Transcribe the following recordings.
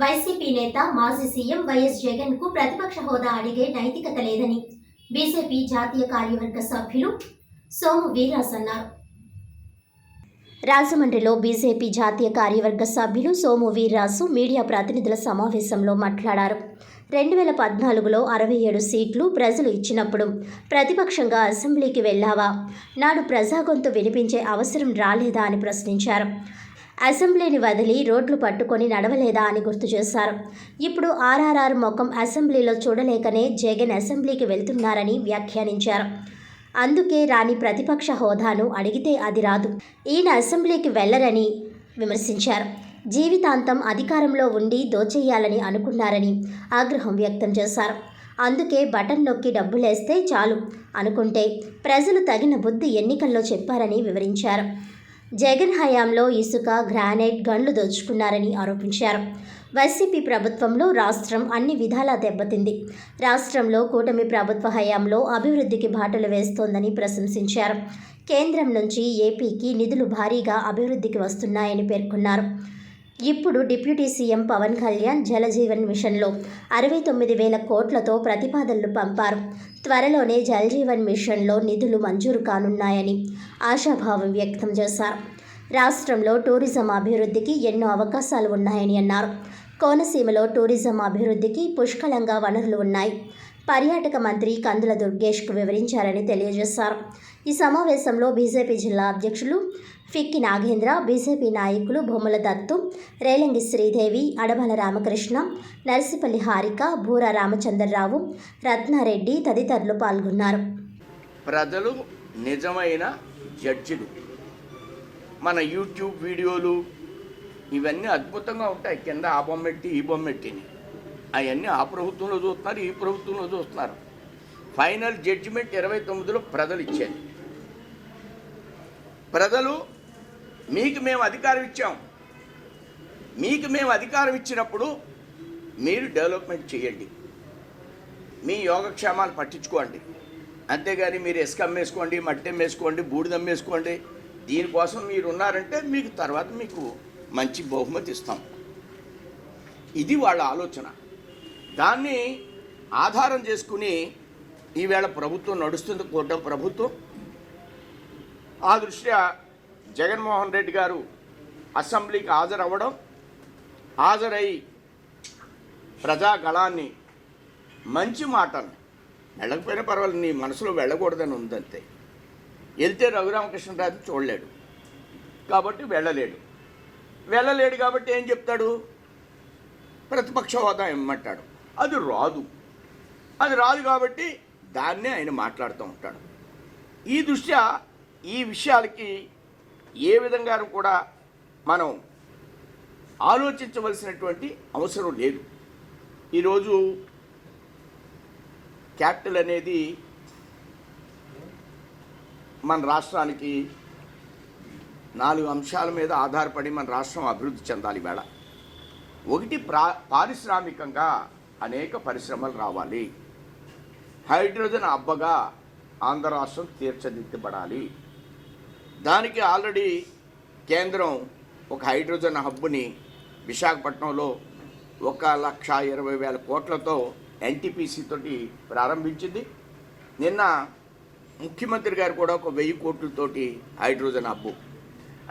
YCP నేత మాజీ CM YS జగన్కు ప్రతిపక్ష హోదా అడిగే నైతికత లేదని బీజేపీ జాతీయ కార్యవర్గ సభ్యులు సోము వీరాస్ అన్నారు. రాజమండ్రిలో బీజేపీ జాతీయ కార్యవర్గ సభ్యులు సోము వీర్రాజు మీడియా ప్రతినిధుల సమావేశంలో మాట్లాడారు. రెండు వేల పద్నాలుగులో అరవై ఏడు సీట్లు ప్రజలు ఇచ్చినప్పుడు ప్రతిపక్షంగా అసెంబ్లీకి వెళ్ళావా? నాడు ప్రజాగొంతు వినిపించే అవసరం రాలేదా అని ప్రశ్నించారు. అసెంబ్లీని వదిలి రోడ్లు పట్టుకొని నడవలేదా అని గుర్తు చేశారు. ఇప్పుడు ఆర్ఆర్ఆర్ ముఖం అసెంబ్లీలో చూడలేకనే జగన్ అసెంబ్లీకి వెళ్తున్నారని వ్యాఖ్యానించారు. అందుకే రాని ప్రతిపక్ష హోదాను అడిగితే అది రాదు. ఈయన అసెంబ్లీకి వెళ్ళరని విమర్శించారు. జీవితాంతం అధికారంలో ఉండి దోచేయాలని అనుకున్నారని ఆగ్రహం వ్యక్తం చేశారు. అందుకే బటన్ నొక్కి డబ్బులేస్తే చాలు అనుకుంటే ప్రజలు తగిన బుద్ధి ఎన్నికల్లో చెప్పారని వివరించారు. జగన్ హయాంలో ఇసుక గ్రానైట్ గన్లు దోచుకున్నారని ఆరోపించారు. వైసీపీ ప్రభుత్వంలో రాష్ట్రం అన్ని విధాలా దెబ్బతింది. రాష్ట్రంలో కూటమి ప్రభుత్వ హయాంలో అభివృద్ధికి బాటలు వేస్తోందని ప్రశంసించారు. కేంద్రం నుంచి ఏపీకి నిధులు భారీగా అభివృద్ధికి వస్తున్నాయని పేర్కొన్నారు. ఇప్పుడు డిప్యూటీ సీఎం పవన్ కళ్యాణ్ జలజీవన్ మిషన్లో అరవై తొమ్మిది వేల కోట్లతో ప్రతిపాదనలు పంపారు. త్వరలోనే జలజీవన్ మిషన్లో నిధులు మంజూరు కానున్నాయని ఆశాభావం వ్యక్తం చేశారు. రాష్ట్రంలో టూరిజం అభివృద్ధికి ఎన్నో అవకాశాలు ఉన్నాయని అన్నారు. కోనసీమలో టూరిజం అభివృద్ధికి పుష్కలంగా వనరులు ఉన్నాయి. పర్యాటక మంత్రి కందుల దుర్గేష్కు వివరించారని తెలియజేశారు. ఈ సమావేశంలో బీజేపీ జిల్లా అధ్యక్షులు ఫిక్కి నాగేంద్ర బీజేపీ నాయకులు బొమ్మల దత్తు రేలంగి శ్రీదేవి అడమల రామకృష్ణ నర్సిపల్లి హారిక బూర రామచంద్రరావు రత్నారెడ్డి తదితరులు పాల్గొన్నారు. ప్రజలు నిజమైన జడ్జిలు. మన యూట్యూబ్ వీడియోలు ఇవన్నీ అద్భుతంగా ఉంటాయి. కింద ఆ బొమ్మెట్టి ఈ బొమ్మెట్టిని అవన్నీ ఆ ప్రభుత్వంలో చూస్తున్నారు ఈ ప్రభుత్వంలో చూస్తున్నారు. ఫైనల్ జడ్జిమెంట్ ఇరవై తొమ్మిదిలో ప్రజలు ఇచ్చారు ప్రజలు మీకు మేము అధికారం ఇచ్చాం. మీకు మేము అధికారం ఇచ్చినప్పుడు మీరు డెవలప్మెంట్ చేయండి. మీ యోగక్షేమాలు పట్టించుకోండి. అంతేగాని మీరు ఇసుక అమ్మేసుకోండి మట్టి అమ్మేసుకోండి బూడిద వేసుకోండి. దీనికోసం మీరు ఉన్నారంటే మీకు తర్వాత మీకు మంచి బహుమతి ఇస్తాం. ఇది వాళ్ళ ఆలోచన. దాన్ని ఆధారం చేసుకుని ఈవేళ ప్రభుత్వం నడుస్తుంది. కూడా ప్రభుత్వం ఆ దృష్ట్యా జగన్మోహన్ రెడ్డి గారు అసెంబ్లీకి హాజరవ్వడం హాజరై ప్రజాగళాన్ని మంచి మాటలు వెళ్ళకపోయినా పర్వాలేదు నీ మనసులో వెళ్ళకూడదని ఉందంతే. వెళ్తే రఘురామకృష్ణరాజు చూడలేడు కాబట్టి వెళ్ళలేడు. వెళ్ళలేడు కాబట్టి ఏం చెప్తాడు? ప్రతిపక్ష హోదా ఇమ్మంటాడు. అది రాదు. అది రాదు కాబట్టి దాన్నే ఆయన మాట్లాడుతూ ఉంటాడు. ఈ దృష్ట్యా ఈ విషయాలకి ఏ విధంగా కూడా మనం ఆలోచించవలసినటువంటి అవసరం లేదు. ఈరోజు క్యాపిటల్ అనేది మన రాష్ట్రానికి నాలుగు అంశాల మీద ఆధారపడి మన రాష్ట్రం అభివృద్ధి చెందాలి వేళ. ఒకటి ప్రా పారిశ్రామికంగా అనేక పరిశ్రమలు రావాలి. హైడ్రోజన్ అబ్బగా ఆంధ్ర రాష్ట్రం తీర్చిదిద్దబడాలి. దానికి ఆల్రెడీ కేంద్రం ఒక హైడ్రోజన్ హబ్ని విశాఖపట్నంలో ఒక లక్ష ఇరవై వేల కోట్లతో ఎన్టీపీసీ తోటి ప్రారంభించింది. నిన్న ముఖ్యమంత్రి గారు కూడా ఒక వెయ్యి కోట్లతోటి హైడ్రోజన్ హబ్బు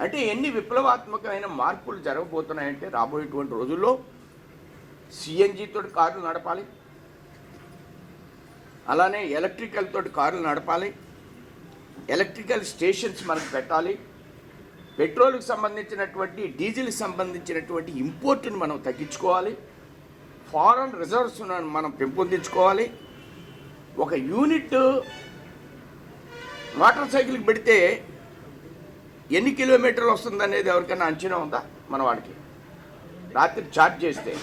అంటే ఎన్ని విప్లవాత్మకమైన మార్పులు జరగబోతున్నాయంటే రాబోయేటువంటి రోజుల్లో సిఎన్జి తోటి కార్లు నడపాలి. అలానే ఎలక్ట్రికల్ తోటి కార్లు నడపాలి. ఎలక్ట్రికల్ స్టేషన్స్ మనకు పెట్టాలి. పెట్రోల్కి సంబంధించినటువంటి డీజిల్కి సంబంధించినటువంటి ఇంపోర్ట్ని మనం తగ్గించుకోవాలి. ఫారెన్ రిజర్వ్స్ మనం పెంపొందించుకోవాలి. ఒక యూనిట్ మోటార్ సైకిల్కి పెడితే ఎన్ని కిలోమీటర్లు వస్తుందనేది ఎవరికైనా అంచనా ఉందా? మన వాడికి. రాత్రి చార్జ్ చేస్తే